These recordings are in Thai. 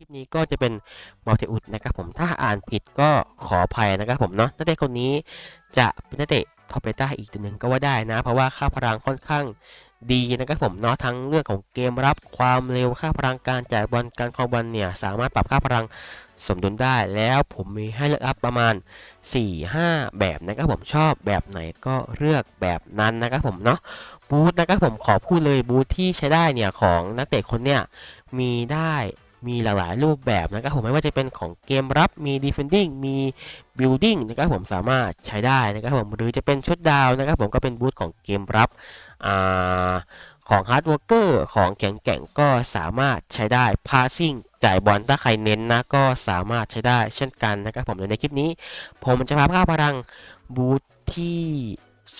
คลิปนี้ก็จะเป็นมัลติอุดนะครับผมถ้าอ่านผิดก็ขออภัยนะครับผมเนาะนักเตะคนนี้จะเป็นนักเตะท็อปเบต้าอีกตัวหนึ่งก็ว่าได้นะ เพราะว่าค่าพลังค่อนข้างดีนะครับผมเนาะทั้งเรื่องของเกมรับความเร็วค่าพลังการจ่ายบอลการครองบอลเนี่ยสามารถปรับค่าพลังสมดุลได้ แล้วผมมีให้เลือกอัพประมาณ 4-5 แบบนะครับผมชอบแบบไหนก็เลือกแบบนั้นนะครับผมเนาะบูธนะครับผมขอพูดเลยบูธที่ใช้ได้เนี่ยของนักเตะคนเนี่ยมีได้ มีหลากหลายรูปแบบนะครับผมไม่ว่าจะเป็นของเกมรับมี defending มี building นะครับผมสามารถใช้ได้นะครับผมหรือจะเป็นชุดดาวนะครับผมก็เป็นบูธของเกมรับอาของ hard worker ของแข็งแกร่งก็สามารถใช้ได้ passing จ่ายบอลถ้าใครเน้นนะก็สามารถใช้ได้เช่นกันนะครับผมในคลิปนี้ ผมจะพาค่าพลังบูธที่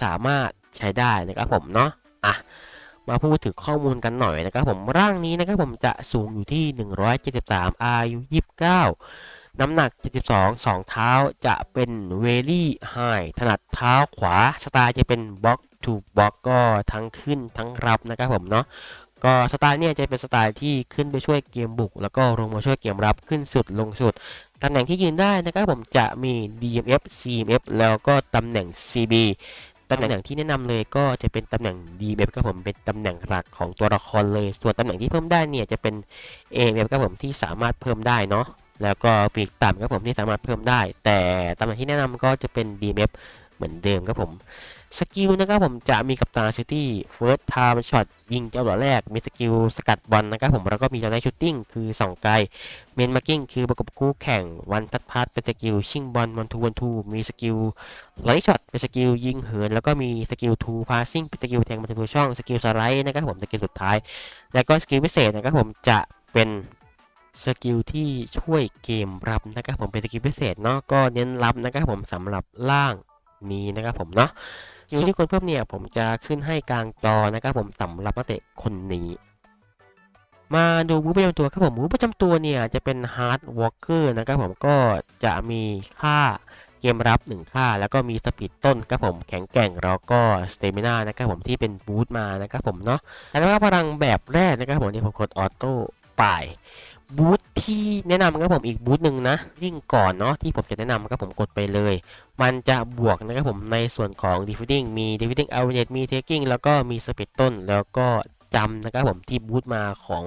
สามารถใช้ได้นะครับผมเนาะอะ มาพูดถึงข้อมูลกันหน่อยนะครับผมร่างนี้นะครับผมจะสูงอยู่ที่ 173 อายุ 29 น้ำหนัก 72 2 เท้าจะเป็นเวลี่ไฮถนัดเท้าขวาสไตล์จะเป็นบล็อกทูบล็อกก็ทั้งขึ้นทั้งรับนะครับผมเนาะก็สไตล์เนี่ยจะเป็นสไตล์ที่ขึ้นไปช่วยเกมบุก แล้วก็ลงมาช่วยเกมรับขึ้นสุดลงสุดตำแหน่งที่ยืนได้นะครับผมจะมี DMF CMF แล้วก็ตำแหน่ง CB ตำแหน่งที่แนะนำเลยก็จะเป็นตำแหน่ง DMF ครับผมเป็นตำแหน่งหลักของตัวละครเลย ส่วนตำแหน่งที่เพิ่มได้เนี่ยจะเป็น AMF ครับผมที่สามารถเพิ่มได้เนาะแล้วก็ปีกต่ำครับผมที่สามารถเพิ่มได้ แต่ตำแหน่งที่แนะนำก็จะเป็น DMF เหมือนเดิมครับผมสกิลนะครับผมจะมีกับตาซิตี้เฟิร์สไทม์ช็อตยิงเจ้าหลอแรก มีสกิลสกัดบอลนะครับผมแล้วก็มีจอไนชูตติ้งคือส่องไกลเมนมาร์กิ้งคือประกบคู่แข่งวันทัดพาร์ตเป็นสกิลชิงบอลวันทูวันทูมีสกิลไลท์ช็อตเป็นสกิลยิงเหิน แล้วก็มีสกิลทูพาสซิ่งเป็นสกิลแทงมาถึงช่องสกิลสไลด์นะครับผมสกิลสุดท้าย แล้วก็สกิลพิเศษนะครับผมจะเป็นสกิลที่ช่วยเกมรับนะครับผมเป็นสกิลพิเศษเนาะก็เน้นรับนะครับผมสำหรับล่าง นี้นะครับผมเนาะสกิลที่คนเพิ่มเนี่ยผมจะขึ้นให้กลางจอนะครับผมสำหรับนักเตะคนนี้ มาดูบูธประจำตัวครับผมบูธประจำตัวเนี่ยจะเป็น Hard Walker นะครับผมก็จะมีค่าเกมรับ 1 ค่า แล้วก็มีสปีดต้นครับผมแข็งแกร่งแล้วก็สเตมินานะครับผมที่เป็นบูธมานะครับผมเนาะแล้วก็พลังแบบแรกนะครับผมที่ผมกดออโต้ป่าย บูธที่แนะนำครับผมอีกบูธหนึ่งนะวิ่งก่อนเนาะที่ผมจะแนะนำครับผมกดไปเลย มันจะบวกนะครับผมในส่วนของ defending มี defending a v a r a g e มี taking แล้วก็มี speed ต้น แล้วก็จำนะครับผมที่บูทมาของ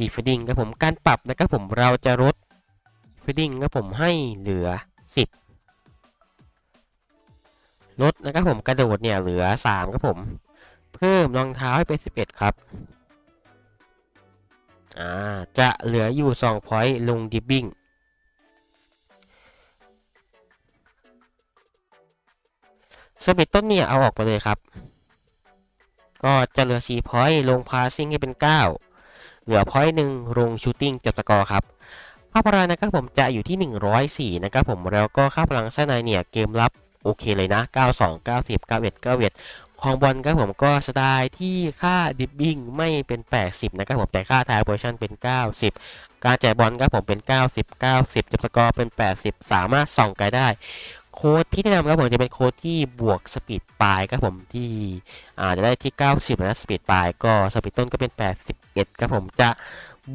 defending ครับผมการปรับนะครับผมเราจะลด defending ครับผมให้เหลือ 10 ลดนะครับผมกระโดดเนี่ยเหลือ 3 ครับผม เพิ่มรองเท้าให้เป็น 11 ครับ อ่าจะเหลืออยู่2 point ลง dipping สปีดต้นเนี่ยเอาออกไปเลยครับ ก็จะเหลือ4 point ลง passing ให้เป็น 9 เหลือ point หนึ่งลง shooting จับสกอร์ครับค่าพลังนะครับผมจะอยู่ที่ 104 นะครับผมแล้วก็ค่าพลังข้างในเนี่ยเกมรับโอเคเลยนะ 92 90 91 91 ของบอลครับผมก็สไตล์ที่ค่าดิบบิ้งไม่เป็น 80 นะครับผมแต่ค่าทายโพชั่นเป็น 90 การจ่ายบอลครับผมเป็น 90 90จับสกอร์เป็น 80 สามารถส่องไกลได้ โค้ดที่แนะนำครับผมจะเป็นโค้ดที่บวกสปีดปลายครับผมที่อาจจะได้ที่ 90 นะสปีดปลายก็สปีดต้นก็เป็น 81 ครับผมจะ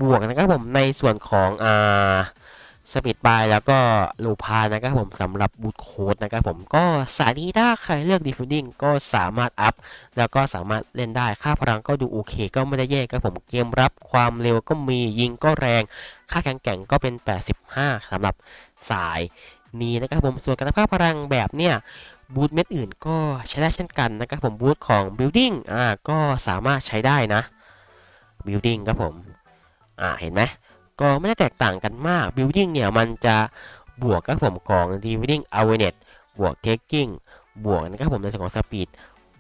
บวกนะครับผมในส่วนของอ่า สปีดปลายแล้วก็ลูพานะครับผมสำหรับบูทโค้ดนะครับผมก็สายนี้ถ้าใครเลือกดีฟ e ดิ้งก็สามารถอัพ แล้วก็สามารถเล่นได้ค่าพลังก็ดูโอเค ก็ไม่ได้แย่ครับผมเกมรับความเร็วก็มียิงก็แรง ค่าแข็งแกร่งก็เป็น 85สำหรับสายนี้นะครับผมส่วนการค่าพลังแบบเนี่ยบูทเม็ดอื่นก็ใช้ได้เช่นกันนะครับผมบูทของ building อ่าก็สามารถใช้ได้นะ building ครับผมอ่าเห็นไหม ก็ไม่ได้แตกต่างกันมาก building เนี่ยมันจะบวกกับผมของ dividing awareness บวก taking บวกนะครับผมในส่วนของ speed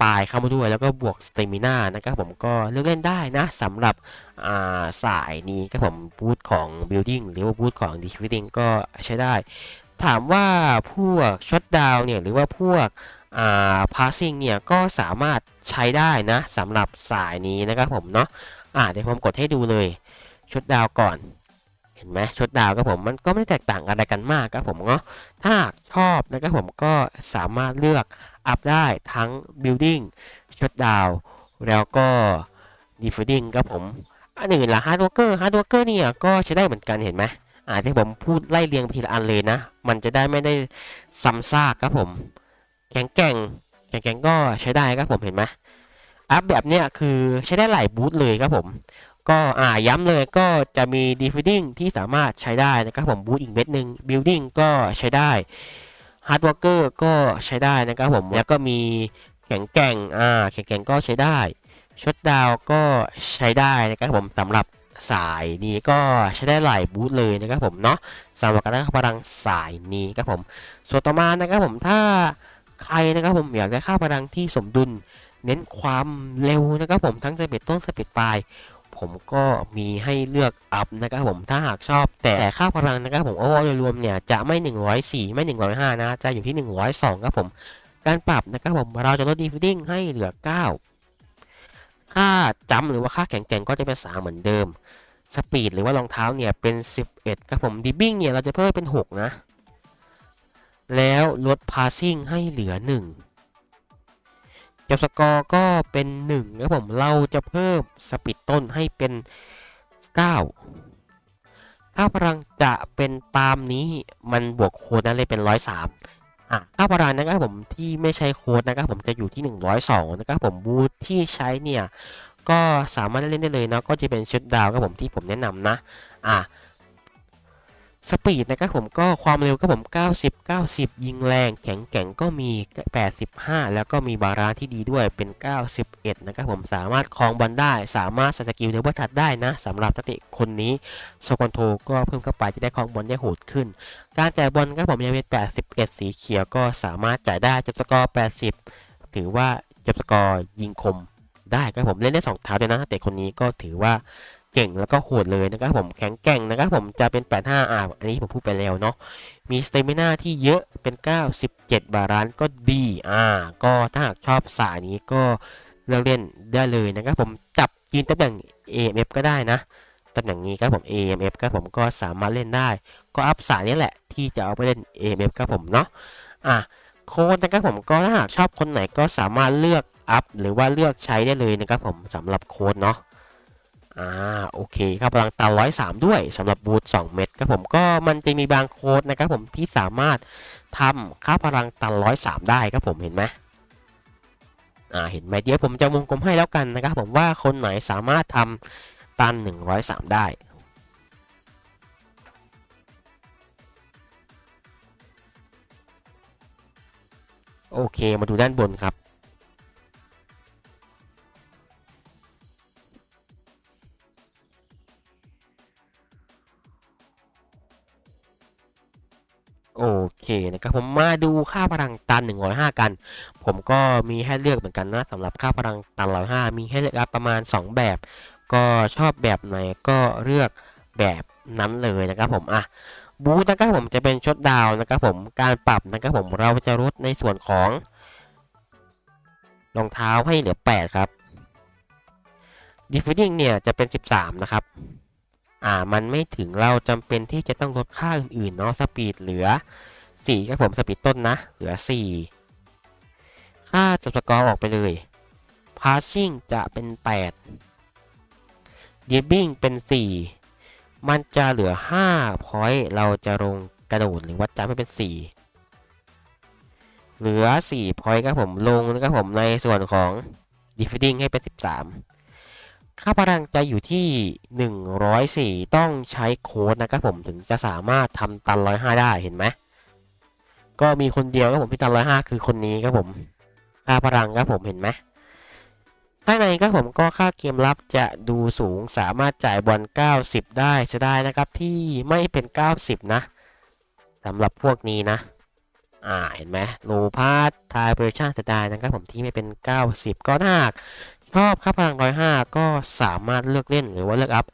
ปลายเข้ามาด้วยแล้วก็บวก stamina นะครับผมก็เลือกเล่นได้นะสำหรับาสายนี้ครับผมบูทของ building หรือว่าบูทของ dividing ก็ใช้ได้ ถามว่าพวกช็อตดาวเนี่ยหรือว่าพวกอ่า passing เนี่ยก็สามารถใช้ได้นะสำหรับสายนี้นะครับผมเนาะอ่าเดี๋ยวผมกดให้ดูเลยชุดดาวก่อน เห็นไหมชุดดาวครับผมมันก็ไม่ได้แตกต่างอะไรกันมากครับผมเนาะถ้าชอบนะครับผมก็สามารถเลือกอัพได้ทั้ง building ชุดดาว แล้วก็ defending ครับผมอันอื่นล่ะฮาร์ดวอร์เกอร์ฮาร์ดวอร์เกอร์นี่ยก็ใช้ได้เหมือนกันเห็นไหมอ่าที่ผมพูดไล่เรียงทีละอันเลยนะ มันจะได้ไม่ได้ซ้ำซากครับผม แข็งแกร่งแข็งแกร่งก็ใช้ได้ครับผมเห็นไหมอัพแบบเนี้ยคือใช้ได้หลายบูทเลยครับผม ก็อ่าย้ำเลยก็จะมีดีฟิดดิ้งที่สามารถใช้ได้นะครับผมบูทอีกเม็ดหนึ่งบิลดิ้งก็ใช้ได้ฮาร์ดวอร์เกอร์ก็ใช้ได้นะครับผมแล้วก็มีแข็งแกร่งอ่าแข็งแกร่งก็ใช้ได้ช็อตดาวก็ใช้ได้นะครับผมสำหรับสายนี้ก็ใช้ได้หลายบูทเลยนะครับผมเนาะสำหรับการได้พลังสายนี้ครับผม ส่วนต่อมานะครับผมถ้าใครนะครับผมอยากได้ค่าพลังที่สมดุล เน้นความเร็วนะครับผมทั้งสเปดต้นสเปดปลาย ผมก็มีให้เลือกอัพนะครับผมถ้าหากชอบแต่ค่าพลังนะครับผมโอ้โดยรวมเนี่ยจะไม่ 104 ไม่ 105 นะ จะอยู่ที่ 102 ครับผม การปรับนะครับผมเราจะลดดีฟิดดิ้งให้เหลือ 9 ค่าจำหรือว่าค่าแข็งแกร่งก็จะเป็น3เหมือนเดิมสปีดหรือว่ารองเท้าเนี่ยเป็น 11 ครับผมดิบบิ้งเนี่ยเราจะเพิ่มเป็น 6 นะ แล้วลดพาสซิ่งให้เหลือ 1 จับสกอร์ก็เป็น1ครับผมเราจะเพิ่มสปีดต้นให้เป็น 9 ค่าพลังจะเป็นตามนี้มันบวกโค้ดนั่นเลยเป็น 103อะค่าพลังนะครับผมที่ไม่ใช้โค้ดนะครับผมจะอยู่ที่ 102 นะครับผมบูทที่ใช้เนี่ยก็สามารถเล่นได้เลยนะก็จะเป็นชุดดาวครับผมที่ผมแนะนำนะอะ สปีดนะครับผมก็ความเร็วก็ผม 90 90 ยิงแรงแข็งแกร่งก็มี 85 แล้วก็มีบาลาร์ที่ดีด้วยเป็น 91 นะครับผมสามารถคลองบอลได้ สามารถสกิลเดบิวทัดได้นะสำหรับนักเตะคนนี้โซคอนโทก็เพิ่มเข้าไปจะได้คลองบอลได้โหดขึ้น การจ่ายบอลครับผมยังเป็น 81 สีเขียวก็สามารถจ่ายได้จับสกอร์ 80 ถือว่าจับสกอร์ยิงคมได้ครับผมเล่นได้สองเท้าเลยนะแต่คนนี้ก็ถือว่า เก่งแล้วก็โหดเลยนะครับผมแข็งแกร่งนะครับผมจะเป็น 85อ่าอันนี้ผมพูดไปแล้วเนาะมีสเตมินาที่เยอะเป็น 97 บาลานซ์ก็ดีอ่าก็ถ้าหากชอบสายนี้ก็เลือกเล่นได้เลยนะครับผมจับยืนตำแหน่ง AMF ก็ได้นะตำแหน่งนี้ครับผม AMF ครับผมก็สามารถเล่นได้ ก็อัพสายนี้แหละที่จะเอาไปเล่น AMF ครับผมเนาะอะโค้ดนะครับผมก็ถ้าหากชอบคนไหนก็สามารถเลือกอัพหรือว่าเลือกใช้ได้เลยนะครับผมสำหรับโค้ดเนาะ อ่าโอเคครับพลังตาร้อยสามด้วยสำหรับบูทสองเม็ดครับผมก็มันจะมีบางโค้ดนะครับผมที่สามารถทำค่าพลังตันร้อยสามได้ครับผมเห็นไหมอ่าเห็นไหมเดี๋ยวผมจะวงกลมให้แล้วกันนะครับผมว่าคนไหนสามารถทำตัน103ได้โอเค มาดูด้านบนครับ โอเคนะครับผมมาดูค่าพลังตัน 105 กัน ผมก็มีให้เลือกเหมือนกันนะสำหรับค่าพลังตัน 105 มีให้เลือกประมาณ 2 แบบ ก็ชอบแบบไหนก็เลือกแบบนั้นเลยนะครับผมอะบูทนะครับผมจะเป็นช็อตดาวนะครับผมการปรับนะครับผมเราจะลดในส่วนของรองเท้าให้เหลือ 8 ครับดีฟิดดิ้งเนี่ยจะเป็น 13 นะครับ อ่ามันไม่ถึงเราจำเป็นที่จะต้องลดค่าอื่นๆเนาะสปีดเหลือ4ครับผมสปีดต้นนะ เหลือ 4 ค่าจับสกอร์ออกไปเลยพาสซิ่งจะเป็น8ดิบบิ้งเป็น 4 มันจะเหลือ5พอยต์เราจะลงกระโดดหรือวัดจำให้เป็น 4 เหลือ4พอยต์ครับผมลงนะครับผมในส่วนของดิฟ f ดิ้งให้เป็น 13 ค่าพลังจะอยู่ที่ 104 ต้องใช้โค้ดนะครับผมถึงจะสามารถทำตัน 105 ได้เห็นไหมก็มีคนเดียวครับผมที่ตัน 105 คือคนนี้ครับผมค่าพลังครับผมเห็นไหมข้างในครับผมก็ค่าเกมรับจะดูสูงสามารถจ่ายบอล 90 ได้จะได้นะครับที่ไม่เป็น 90 นะสำหรับพวกนี้นะ อ่า เห็นไหมโลพาร์ทไทเปอร์ชันจะได้นะครับผมที่ไม่เป็น 90 ก็ถ้าหาก ชอบค่าพลังร้อยห้าก็สามารถเลือกเล่นหรือว่าเลือกอัพ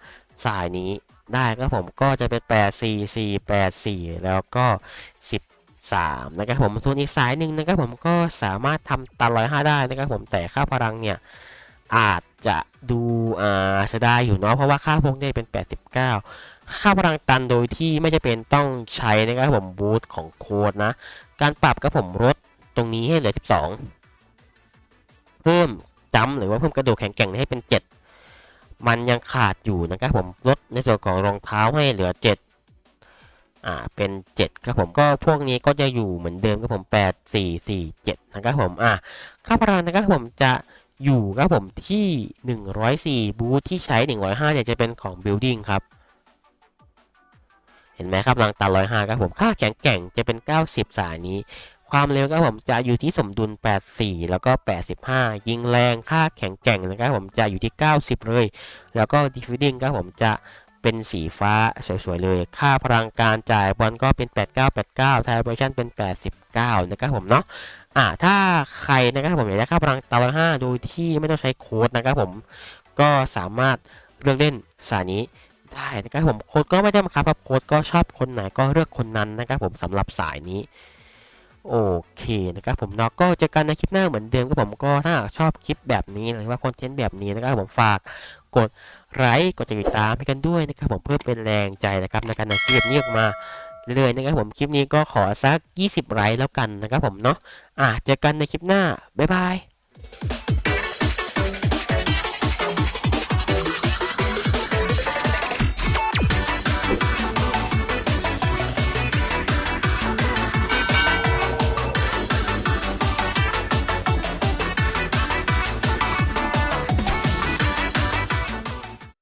สายนี้ได้ครับผมก็จะเป็น 8 4 4 8 4 แล้วก็ 13 นะครับผมส่วนอีกสายหนึ่งนะครับผมก็สามารถทำตันร้อยห้าได้นะครับผมแต่ค่าพลังเนี่ยอาจจะดูอ่าเสียดายอยู่เนาะเพราะว่าค่าพวกนี้เป็น 89 ค่าพลังตันโดยที่ไม่จะเป็นต้องใช้นะครับผมบูทของโค้ดนะ การปรับครับผมลดตรงนี้ให้เหลือ 12 เพิ่ม จำหรือว่าเพิ่มกระโดดแข็งแกร่งให้เป็นมันยังขาดอยู่นะครับผมลดในส่วนของรองเท้าให้เหลือ 7 อ่า เป็น 7 ครับผมก็พวกนี้ก็จะอยู่เหมือนเดิมครับผม 8 4 4 7 นะครับผมอ่าค่าพลังนะครับผมจะอยู่ครับผมที่ 104 บูทที่ใช้ 105เนี่ยจะเป็นของ building ครับ เห็นไหมครับลังตา105ครับผมค่าแข็งแกร่งจะเป็น 90 สายนี้ ความเร็วครับผมจะอยู่ที่สมดุล 84 แล้วก็ 85 ยิงแรงค่าแข็งแกร่งนะครับผมจะอยู่ที่ 90 เลย แล้วก็ defending ครับผมจะเป็นสีฟ้าสวยๆเลย ค่าพลังการจ่ายบอลก็เป็น 8989ไทยโพชั่นเป็น 89 นะครับผมเนาะ อ่า ถ้าใครนะครับผมอยากได้ค่าพลังตาละห้าโดยที่ไม่ต้องใช้โค้ดนะครับผม ก็สามารถเลือกเล่นสายนี้ได้นะครับผม โค้ดก็ไม่ได้บังคับครับ โค้ดก็ชอบคนไหนก็เลือกคนนั้นนะครับผมสำหรับสายนี้ โอเคนะครับผมเนาะก็เจอกันในคลิปหน้าเหมือนเดิมครับผมก็ถ้าชอบคลิปแบบนี้หรือว่าคอนเทนต์แบบนี้นะครับผมฝากกดไลค์กดติดตามให้กันด้วยนะครับผมเพื่อเป็นแรงใจนะครับในการนำคลิปนี้ออกมาเรื่อยๆนะครับผมคลิปนี้ก็ขอสัก 20 ไลค์แล้วกันนะครับผมเนาะอะเจอกันในคลิปหน้าบ๊ายบาย